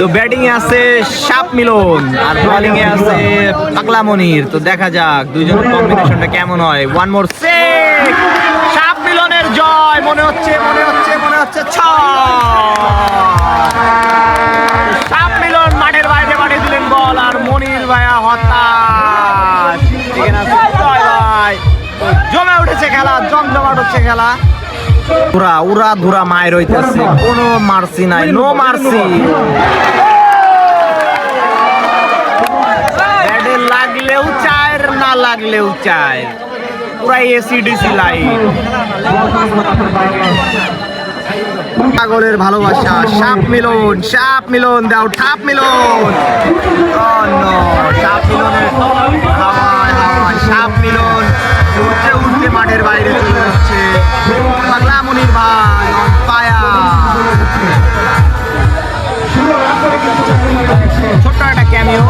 তো ব্যাটিং এ আছে সাপ মিলন আর বোলিং এ আছে পাগলা মনির তো দেখা যাক দুইজনের কম্বিনেশনটা কেমন হয়। ওয়ান মোর সিক্স সাপ মিলনের জয়! মনে হচ্ছে মনে হচ্ছে মনে হচ্ছে সাপ মিলন মাঠের বাইরে পাঠিয়ে দিলেন বল আর মনির ভাইয়া হতাশ। ভাই। জমে উঠেছে খেলা, জমজমাট হচ্ছে খেলা। উরা উরা ধুরা মায়ের হইতেছে। কোনো মার্সি নাই নো মার্সি লাগলেও চায়, না লাগলেও চায়। পুরাই এসি ডিসি লাইট পাগলের ভালোবাসা, সাপ মিলন সাপ মিলন, দাও ঠাপ মিলন। সাপ মিলনের সাপ মিলন। উঠতে উঠতে মাঠের বাইরে চলে যাচ্ছে। পাগলা মনির ভাই fire। ছোট্ট একটা ক্যামিও